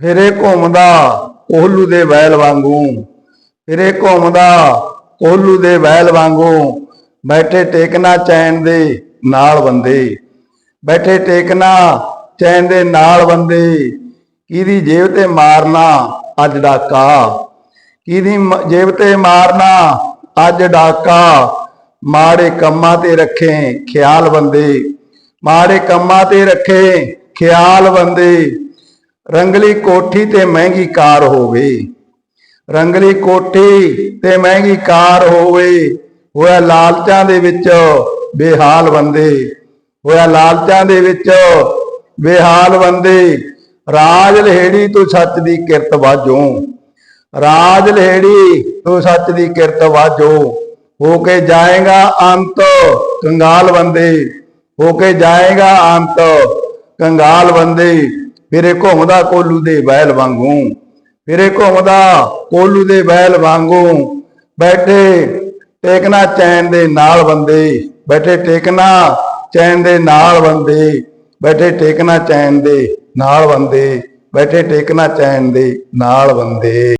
ਫਿਰੇ ਘੁੰਮਦਾ ਕੋਹਲੂ ਦੇ ਵੈਲ ਵਾਂਗੂ। ਫਿਰੇ ਘੁੰਮਦਾ ਕੋਹਲੂ ਦੇ ਵੈਲ ਵਾਂਗੂ। ਬੈਠੇ ਟੇਕਣਾ ਚੈਨ ਦੇ ਨਾਲ ਬੰਦੇ। ਬੈਠੇ ਟੇਕਣਾ ਚੈਨ ਦੇ ਨਾਲ ਬੰਦੇ। ਕਿਹਦੀ ਜੇਬ ਤੇ ਮਾਰਨਾ ਅੱਜ ਡਾਕਾ। ਕਿਹਦੀ ਜੇਬ ਤੇ ਮਾਰਨਾ ਅੱਜ ਡਾਕਾ। ਮਾੜੇ ਕੰਮਾਂ ਤੇ ਰੱਖੇ ਖਿਆਲ ਬੰਦੇ। ਮਾੜੇ ਕੰਮਾਂ ਤੇ ਰੱਖੇ ਖਿਆਲ ਬੰਦੇ। ਰੰਗਲੀ ਕੋਠੀ ਤੇ ਮਹਿੰਗੀ ਕਾਰ ਹੋਵੇ। ਰੰਗਲੀ ਕੋਠੀ ਤੇ ਮਹਿੰਗੀ ਕਾਰ ਹੋਵੇ, ਹੋਇਆ ਲਾਲਚਾਂ ਦੇ ਵਿੱਚ ਬੇਹਾਲ ਬੰਦੇ, ਹੋਇਆ ਲਾਲਚਾਂ ਦੇ ਵਿੱਚ ਬੇਹਾਲ ਬੰਦੇ। ਰਾਜ ਲਹੇੜੀ ਤੂੰ ਸੱਚ ਦੀ ਕਿਰਤ ਵਾਜੋ। ਰਾਜ ਲਹੇੜੀ ਤੂੰ ਸੱਚ ਦੀ ਕਿਰਤ ਵਾਜੋ। ਹੋ ਕੇ ਜਾਏਗਾ ਅੰਤ ਕੰਗਾਲ ਬੰਦੇ, ਹੋ ਕੇ ਜਾਏਗਾ ਅੰਤ ਕੰਗਾਲ ਬੰਦੇ। ਫਿਰੇ ਘੁੰਮਦਾ ਕੋਲੂ ਦੇ ਬੈਲ ਵਾਂਗੂ, ਫਿਰੇ ਘੁੰਮਦਾ ਕੋਲੂ ਦੇ ਬੈਲ ਵਾਂਗੂ ਬੈਠੇ ਟੇਕਣਾ ਚੈਨ ਦੇ ਨਾਲ ਬੰਦੇ, ਬੈਠੇ ਟੇਕਣਾ ਚੈਨ ਦੇ ਨਾਲ ਬੰਦੇ, ਬੈਠੇ ਟੇਕਣਾ ਚੈਨ ਦੇ ਨਾਲ ਬੰਦੇ, ਬੈਠੇ ਟੇਕਣਾ ਚੈਨ ਦੇ ਨਾਲ ਬੰਦੇ।